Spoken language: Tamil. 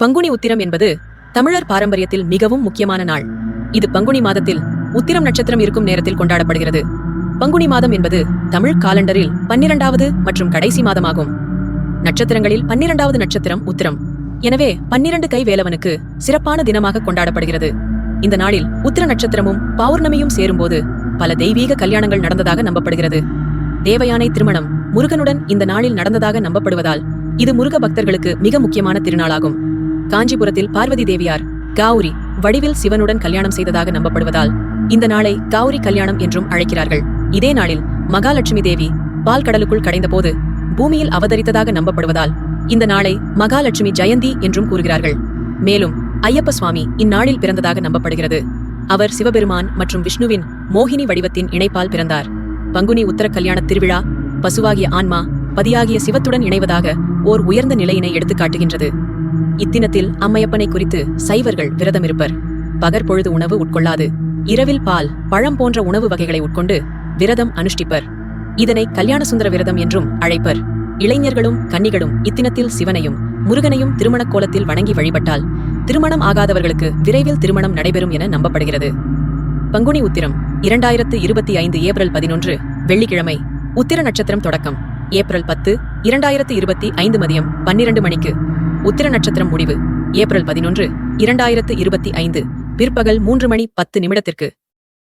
பங்குனி உத்திரம் என்பது தமிழர் பாரம்பரியத்தில் மிகவும் முக்கியமான நாள். இது பங்குனி மாதத்தில் உத்திரம் நட்சத்திரம் இருக்கும் நேரத்தில் கொண்டாடப்படுகிறது. பங்குனி மாதம் என்பது தமிழ் காலண்டரில் பன்னிரண்டாவது மற்றும் கடைசி மாதமாகும். நட்சத்திரங்களில் பன்னிரண்டாவது நட்சத்திரம் உத்திரம். எனவே பன்னிரண்டு கை வேலவனுக்கு சிறப்பான தினமாக கொண்டாடப்படுகிறது. இந்த நாளில் உத்திர நட்சத்திரமும் பௌர்ணமியும் சேரும்போது பல தெய்வீக கல்யாணங்கள் நடந்ததாக நம்பப்படுகிறது. தேவயானை திருமணம் முருகனுடன் இந்த நாளில் நடந்ததாக நம்பப்படுவதால் இது முருக பக்தர்களுக்கு மிக முக்கியமான திருநாளாகும். காஞ்சிபுரத்தில் பார்வதி தேவியார் கௌரி வடிவில் சிவனுடன் கல்யாணம் செய்ததாக நம்பப்படுவதால் இந்த நாளை கௌரி கல்யாணம் என்றும் அழைக்கிறார்கள். இதே நாளில் மகாலட்சுமி தேவி பால் கடலுக்குள் கடைந்தபோது பூமியில் அவதரித்ததாக நம்பப்படுவதால் இந்த நாளை மகாலட்சுமி ஜெயந்தி என்றும் கூறுகிறார்கள். மேலும் ஐயப்ப சுவாமி இந்நாளில் பிறந்ததாக நம்பப்படுகிறது. அவர் சிவபெருமான் மற்றும் விஷ்ணுவின் மோகினி வடிவத்தின் இணைப்பால் பிறந்தார். பங்குனி உத்தர கல்யாண திருவிழா பசுவாகிய ஆன்மா பதியாகிய சிவத்துடன் இணைவதாக ஓர் உயர்ந்த நிலையினை எடுத்துக்காட்டுகின்றது. இத்தினத்தில் அம்மையப்பனை குறித்து சைவர்கள் விரதமிருப்பர். பகற்பொழுது உணவு உட்கொள்ளாது. இரவில் பால் பழம் போன்ற உணவு வகைகளை உட்கொண்டு விரதம் அனுஷ்டிப்பர். இதனை கல்யாண சுந்தர விரதம் என்றும் அழைப்பர். இளைஞர்களும் கன்னிகளும் இத்தினத்தில் சிவனையும் முருகனையும் திருமணக் கோலத்தில் வணங்கி வழிபட்டால் திருமணம் ஆகாதவர்களுக்கு விரைவில் திருமணம் நடைபெறும் என நம்பப்படுகிறது. பங்குனி உத்திரம் இரண்டாயிரத்து இருபத்தி ஐந்து ஏப்ரல் பதினொன்று வெள்ளிக்கிழமை உத்திர நட்சத்திரம் தொடக்கம். ஏப்ரல் பத்து இரண்டாயிரத்து இருபத்தி ஐந்து மதியம் பன்னிரண்டு மணிக்கு. உத்திர நட்சத்திரம் முடிவு. ஏப்ரல் பதினொன்று இரண்டாயிரத்து இருபத்தி ஐந்து பிற்பகல் மூன்று மணி பத்து நிமிடத்திற்கு.